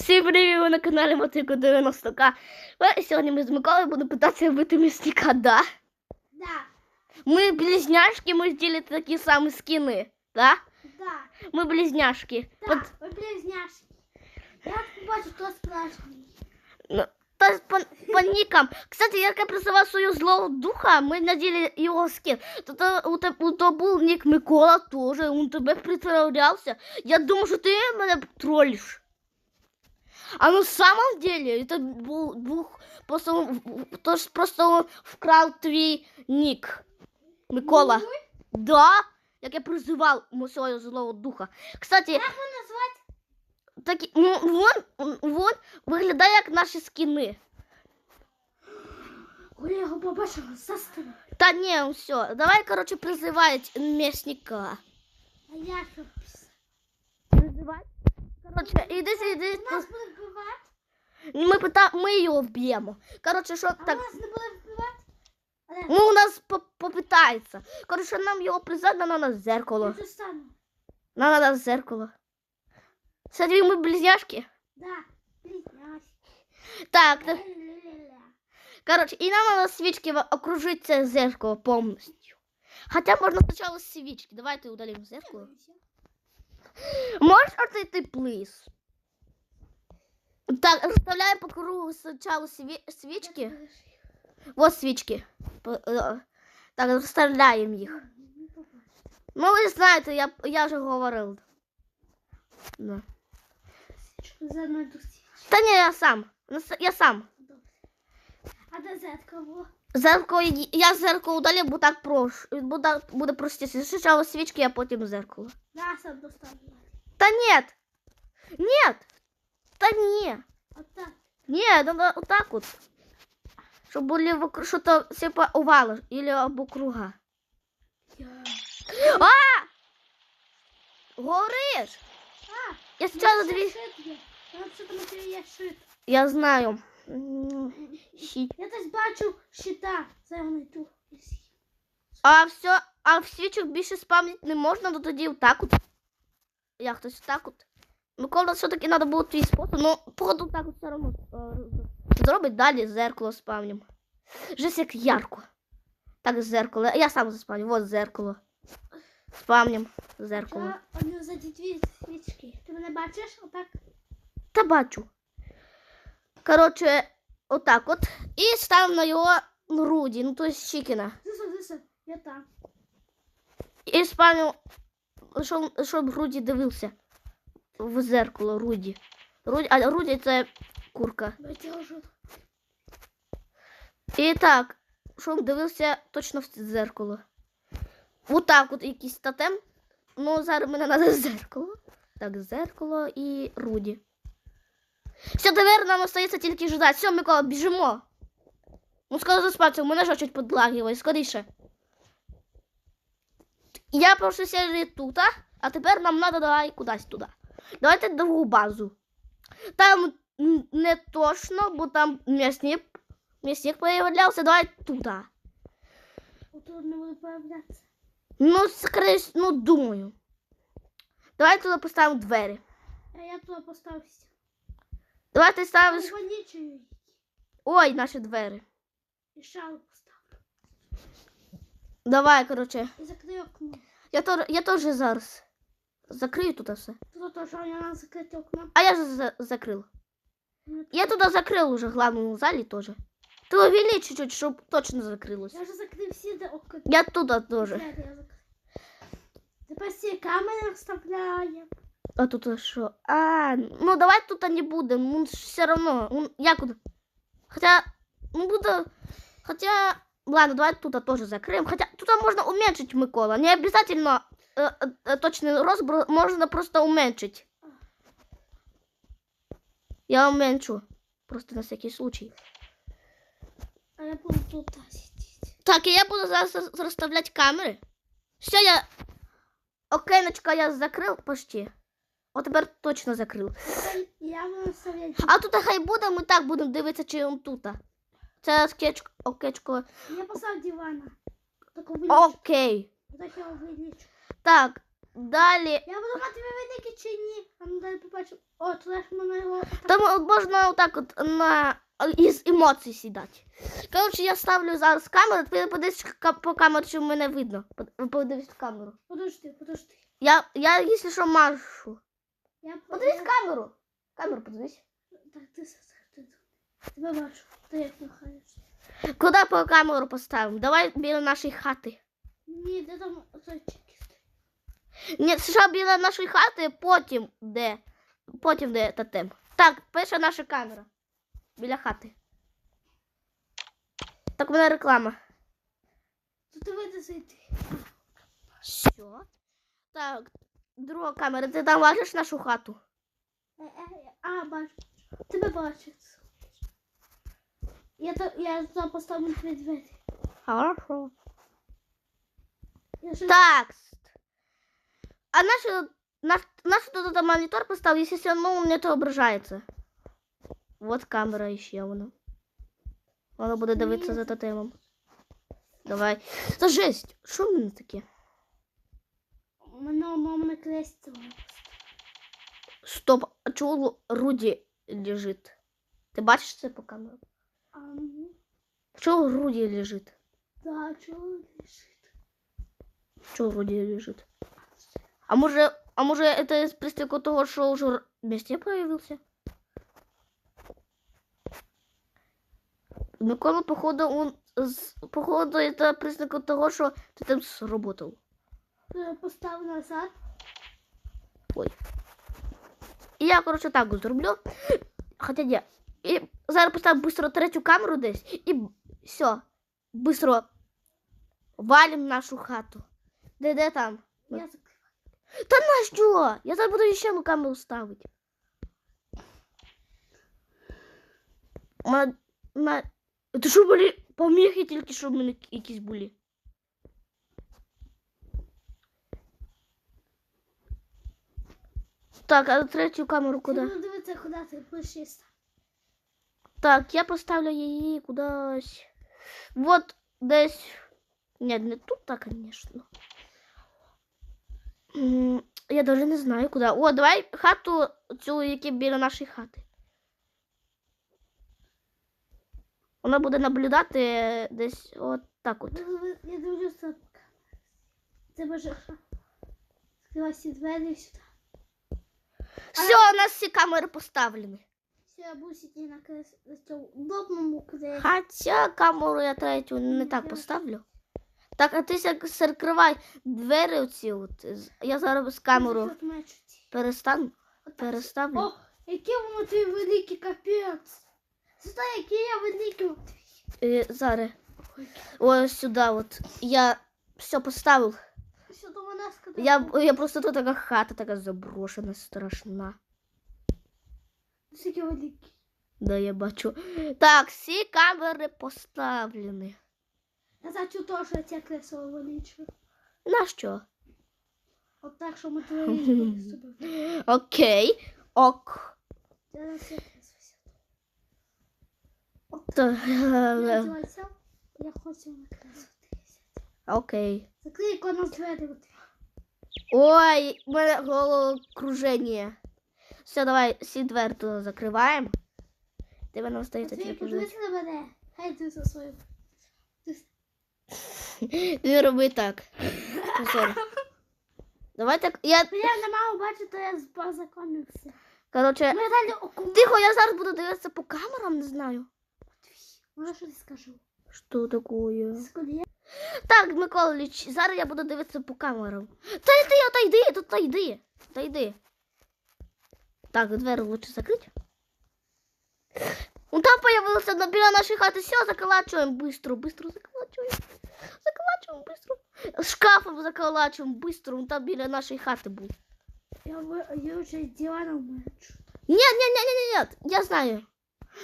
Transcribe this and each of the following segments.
Всім привіт, ви на каналі Мотико 90К. І Сьогодні ми з Миколою будемо питатися вбити місника, да? Да, Ми близняшки, ми зробили такі самі скини, да? да, Ми близняшки. да, От, ви близняшки. Я побачу, хто справжній. ну, та по, по нікам. Кстати, як я призивав свою злого духа, ми наділи його скин. То, то, у, те- у то був нік Микола теж, він тебе представлявся. Я думав, що ти мене троллиш. А на самом деле это был, был просто, то есть просто он вкрал твій нік. Микола. Мой? Да, як я призивав мо- свого злого духа. Кстати, Як його назвати? такі, ну, вон, вон виглядає як наші скини. Коли я його побачила, заставила. Та ні, все, давай, короче, призивати м'ясника. А я що писав? Призивати? Короче, іди, іди, Нас буде вбивати? ми, пита, ми його вб'ємо. Короче, що А так, нас не буде вбивати? Але ну, у нас по- попитається. Короче, нам його призвати, нам надо зеркало. тут стану. Нам надо зеркало. Смотри, мы близняшки. Да. Так, так, короче, и нам надо свечки окружить це зеркало полностью. Хотя можно сначала свечки. Давайте удалим зеркало. Можешь отойти, плиз? Так, расставляем по кругу сначала све- свечки. Вот свечки. Э, Так, расставляем их. Ну, ви знаєте, я, я вже говорив. Да. Та ні, я сам. Ну, Я сам. А де зеркало? Зеркало, я зеркало удалю, бо так прош, бо так буде простіше. Спочатку свічки, а потім зеркало. Да, сам доставлю. Та ні. Ні. Та ні. Отак. Ні, треба отак от. Щоб були вокруг, що то типа овала, или або круга. Я. А! Говориш! А, Я ще дві. Я знаю. Щит. Я десь бачу щита. Це я знайду. А все, а в свічок більше спамнити не можна, то тоді отак от. Як хтось отак от. Микола, все-таки треба було твій спосіб, ну, походу так от все одно зробить далі зеркало спавнім. Жесть як ярко. Так, зеркало. Я сам заспавню. Вот зеркало. Спавнім зеркало. Я одну за дві свічки. Ти мене бачиш? Отак. Та бачу. Коротше, отак от. І ставимо на його груді, ну то есть зиса. Я там. І спавню, щоб, щоб Руді дивився в зеркало Руді. Руді, а Руді це курка. І так, щоб дивився точно в це зеркало. Отак от якийсь тотем. Ну, зараз мені треба зеркало. Так, зеркало і Руді. Все, тепер нам остається тільки ждати. Все, Микола, біжимо. Ну, скоро заспати, у мене ж чуть подлагиває, скоріше. Я прошу сидіти тут, а? а тепер нам треба давай кудись туди. Давайте другу базу. Там не точно, бо там м'ясник, м'ясник появлявся, давай туди. Отут не буде появлятися. Ну, скоріше, ну, думаю. Давай туди поставимо двері. А я туди поставився. Давай ти ставиш. Вонічою. Ой, наші двері. І шалу поставлю. Давай, коротше. І закрию окно. Я, то, я теж зараз закрию тут все. Тут теж у мене закрите окно. А я же за, закрыл. Ну, Я туда закрыл уже в главном зале тоже. Ты увеличь чуть-чуть, чтобы точно закрылось. Я вже закрив всі де окна. Я туда тоже. Двері я закрив. Тепер всі камери вставляємо. А тут что? А, ну давай тут не будем. Ну все равно. Ну, Я куда? Хотя, ну буду. Хотя, ладно, давай тут тоже закроем. Хотя тут можно уменьшить Микола. Не обязательно э, э, э, точный рост, бро- можно просто уменьшить. Я уменьшу. Просто на всякий случай. А я буду тут сидіти. Так, і я буду зараз роз- розставляти камери. Все, я. Окейночка я закрив почти. От тепер точно закрив. А тут хай буде, ми так будемо дивитися, чи він тут. Це скетч, окечко. Я поставив дивана. Окей. Так далі. Я буду мати великі чи ні? А ну далі побачимо. О, лиш мене його. Там можна отак от на із емоцій сідати. Коротше, я ставлю зараз камеру, ти подивись по камеру, чи мене видно. Подивись в камеру. Подожди, подожди. Я, я якщо що, машу. Я Подивись я- камеру. Камеру подивись. Так, ти ти. Тебе бачу. Ти як махаєшся. Куди по камеру поставимо? Давай біля нашої хати. Ні, де там зайчики стоять. Ні, США біля нашої хати, потім де. Потім де тотем. Так, перша наша камера. Біля хати. Так, у мене реклама. То ти вийди зайти. Що? Так, друга камера. Ти там бачиш нашу хату? Е, е, е, А, бачу. Тебе бачу. Я, то, я там поставлю двері. Хорошо. Я. Так. А наш, наш, наш тут этот монитор поставил, если все равно у меня это отображается. Вот камера еще вона. Вона буде дивитися за тотемом. Давай. Це жесть. Що в мене таке? У мене мама на. Стоп, а чого Руді лежить? Ти бачиш це по камеру? А, ну, Чого Руді лежить? да, чого лежить? Чого Руді лежить? А може, а може это з признаку того, що уже вместе появился? Микола, походу, он, походу, это признак того, що ти там сработал. Е, Постав назад. І я, коротше, так зроблю. Хоча ні. І зараз поставлю быстро третю камеру десь. І все. Быстро валим нашу хату. Де, де там? Я закриваю. Та на що? Я зараз буду ще одну камеру ставити. Ма... Ма... Це що були поміхи тільки що в мене якісь були. Так, а третю камеру Ти куди? буду дивитися, куди ти ближче. Так, я поставлю її кудись. Вот десь. Ні, не тут, так, звісно. Я даже не знаю куди. О, давай хату цю, яка біля нашої хати. Вона буде наблюдати десь от так от. Я дивлюся. Це може. Відкривай всі двері сюди. Все, у нас всі камери поставлені. Все, сидіти на удобному креслі. Хоча камеру я третю не так поставлю. Так, а ти ся- закривай двері оці от. Я зараз камеру перестану. Переставлю. О, який воно твій великий капець. Сюди, який я великий. Е, зараз. Ось сюди от. Я все поставив. Що до мене сказав? Я, я просто тут така хата така заброшена, страшна. Скільки великий. Да, я бачу. Так, всі камери поставлені. Я хочу теж що це кресло величу. На що? От так, що ми твої. Окей. Ок. Я на це кресло сяду. Та- Я хочу на кресло. Окей. Закрий ікону двері. Ой, у мене головокруження. Все, давай всі двері тут закриваємо. Тебе нам остається тільки жити. на мене. Хай ти за свою. Не роби так. Давай так. Я, Я не мав бачити, я позаконився. короче, Ми далі тихо, я зараз буду дивитися по камерам, не знаю. Може, щось скажу. Що таке? Скоро я Так, Миколич, зараз я буду дивитися по камерам. Та йди, отойди, тут та йди. Та йди. Так, двері лучше закрити. Ну там появилося на біля нашої хати. Все, заколачуємо быстро, быстро заколачуємо. Заколачуємо быстро. Шкафом заколачуємо быстро. Он там біля нашої хати був. Я, ви- я вже диваном мечу. Ні, ні, ні, ні, ні, ні. Я знаю.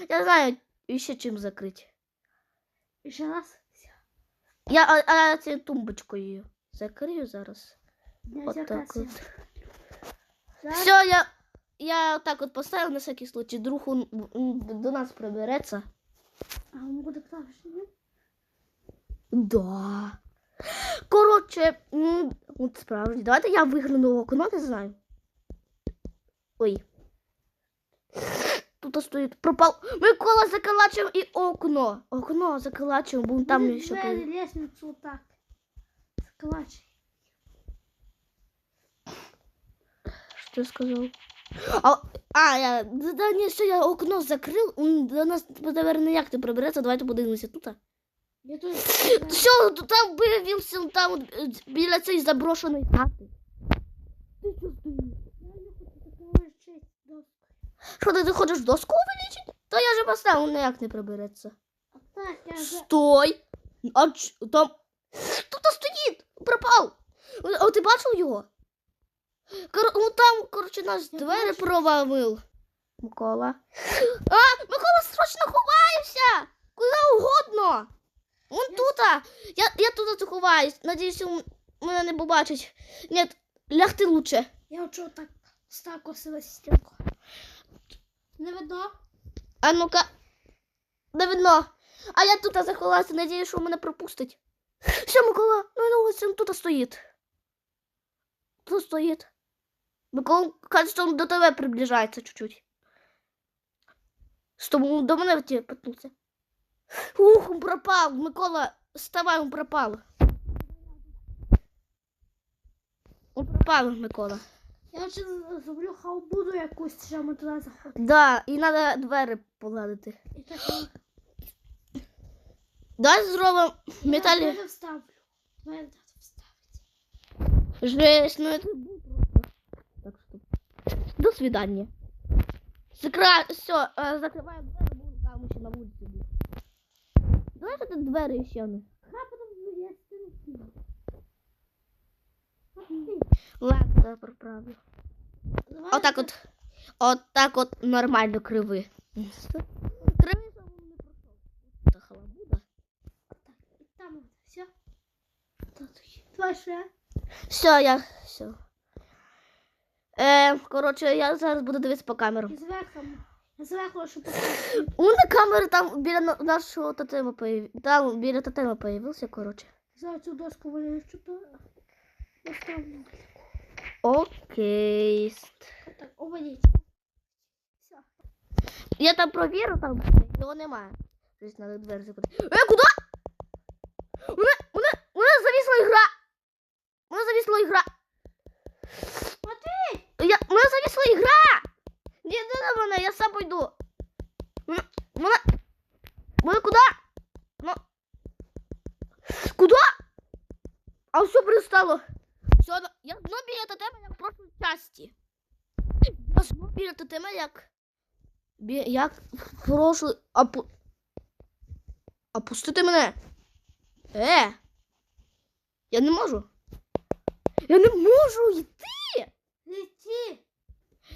Я знаю ще чим закрити. І ще раз. Я а, а, цією тумбочкою закрию зараз. Я От так от. Зараз Все, я, я так от поставив на всякий случай. Друг он, до нас прибереться. А він буде клавішним? Да. Коротше, от справді, давайте я вигляну в окно, не знаю. Ой. Тут стоїть. Пропав. Микола заколачив і окно. Окно заколачив, бо там Буде ще. двері, пи- лестницю так. Що ти сказав? А, а я, да, ні, що я окно закрив, м, до нас, наверное, як ти прибереться, давайте подивимося тут. Я тут Все, там виявився там е, біля цієї заброшеної хати. Ти що стоїш? Я не хочу такого честь доску. Що ти, ти хочеш доску увеличити? Та я же поставив, ніяк не прибереться. Стой! А ч... там. Тут стоїть! Пропав! А ти бачив його? Кор... Ну там, коротше, нас двері провалив. Микола. А! Микола срочно ховаєшся! Куди угодно! Вон Я- тут! Я, я тут заховаюсь. Надіюсь, мене не побачить. Ні, лягти лучше. Я хочу так ставку себе стінку. Не видно? А ну-ка. Не видно. А я тут заховалася, надіюсь, що мене пропустить. Все, Микола, ну ну ось він тут стоїть. Тут стоїть. Микола каже, що він до тебе приближається чуть-чуть. Що він до мене ті петнувся. Ух, він пропав. Микола, вставай, він пропав. Він пропав, Микола. Я ще зроблю халбуду якусь, що ми туди заходимо. Да, і треба двері погладити. І так я- Давай зробимо я металі. двері вставлю. Вставити. Жесть, ну это. Так что. До свидания. Закра... Все, закриваємо двері, бо там ще на був. Давай тут двері ще не. Ха, потім я стіну кину. Окей. Ладно, я проправлю. Давай Отак от. Отак от нормально криви. Криви, щоб не пройшов. Та халабуда. Там все. Давай ще. Все, я. Все. Е, коротше, я зараз буду дивитися по камерам. І зверху. Зверху, щоб поставити. У на камери там біля на- нашого тотема появ... Там біля тотема появився, коротше. За цю доску вилічу, то поставлю. Окей. Отак, обводіть. Все. Я там провірю, там його немає. Тобто треба двері закрити. Е, куди? Мене, мене, мене завісла ігра. Мене завісла ігра. Матвій! Я, мене завісла ігра. Не йди на мене, я сам пойду. Мене, мене куди? Ну, куди? А все пристало. Все, ну, я знову біля прошлій часті. Я знову біля тотема, як... Як в прошлій... А, пу... а пустити мене. Е. Я не можу. Я не можу йти. Лети!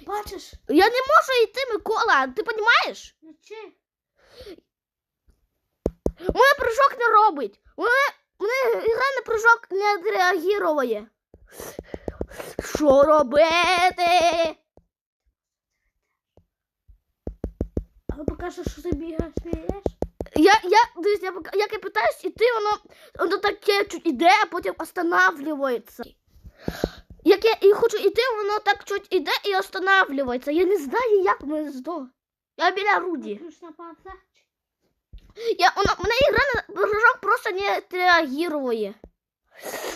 Бачиш? Я не можу йти, Микола. Ти розумієш? Лечи! У мене прыжок не робить. Мене, мене ігра на прыжок не реагує. Що робити? А покажеш, що ти бігаєш, бігаєш? Я, я, дивись, я, пока- як я питаюсь іти, воно, воно таке чуть іде, а потім останавливається. Як я і хочу іти, воно так чуть іде і останавливається. Я не знаю, як мене здо. Я біля Руді. Ключ на палцах. Я, вона, мене ігра на прыжок просто не реагує.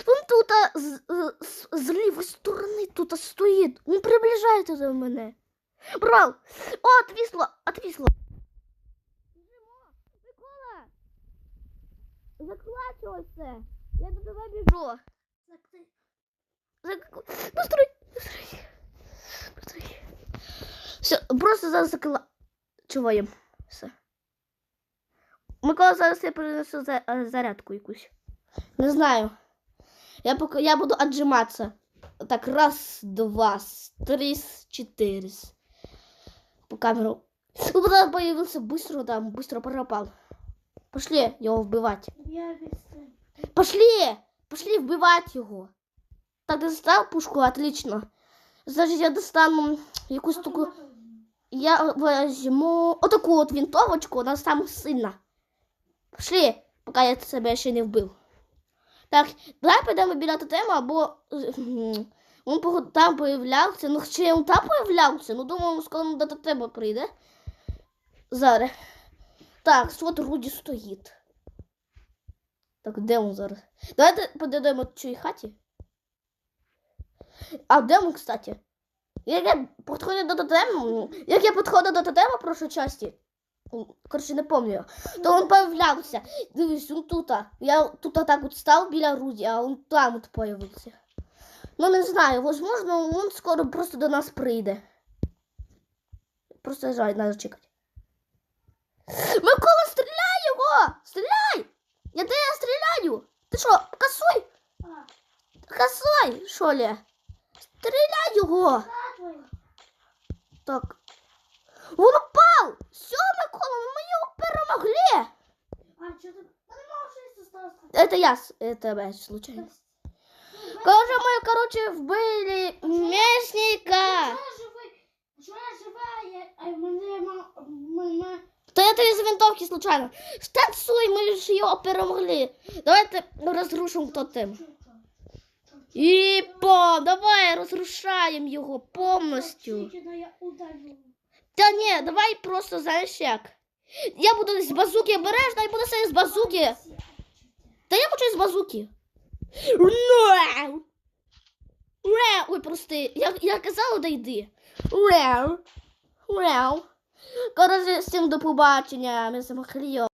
Він тут а, з, з, з лівої сторони тут стоїть. Він приближається до мене. Брал! О, отвісло! Отвісло! Микола! Заклачувайся! Я до тебе біжу! Зак... Построй! Построй! Построй! Все, просто зараз заколачуємо. Все. Микола, зараз я принесу за... зарядку якусь. Не знаю. Я, поки... я буду отжиматися. Так, раз, два, три, чотири. По камеру. Ну, потом появился быстро там, быстро пропал. Пошли его вбивать. Я. Пошли! Пошли вбивать его. Так, достал пушку? Отлично. Значит, я достану якусь таку... Я возьму вот такую вот винтовочку, она самая сильна. Пошли, пока я себе ще не вбив. Так, давай підемо біля тотему, або він там появлявся. Ну, чи він там появлявся? Ну, думаю, скоро до тотему прийде. Зараз. Так, от Руді стоїть. Так, де він зараз? Давайте подійдемо до цій хаті. А де він, кстати? Як я підходжу до тотему, як я підходив до тотему прошлої часті, м, коротше, не пам'ятаю, то він появлявся. Дивись, він тут. Я тут так от став біля Руді, а він там от появився. Ну, не знаю, возможно, він скоро просто до нас прийде. Просто жаль, треба чекати. Микола, стріляй його! Стріляй! Я я стріляю? Ти що, касуй? А, Касуй, що ли? Стріляй його! Так. Він упав! Все, Микола, ми його перемогли! А, что ты? Да не можешь остаться. Это я с- это случайно. Каже, ми, короче, вбили м'ясника. Чого я живий? Чого я жива? Я, а мене ма- мене... Та я тобі з винтовки случайно. Станцуй, ми ж його перемогли. Давайте розрушимо тотем. І по, давай розрушаємо його повністю. Та ні, давай просто знаєш як. Я буду з базуки обережно, я буду сидіти з базуки. Та я хочу з базуки. Ой, прости, я, я казала, да йди. Короче, всім до побачення, ми з.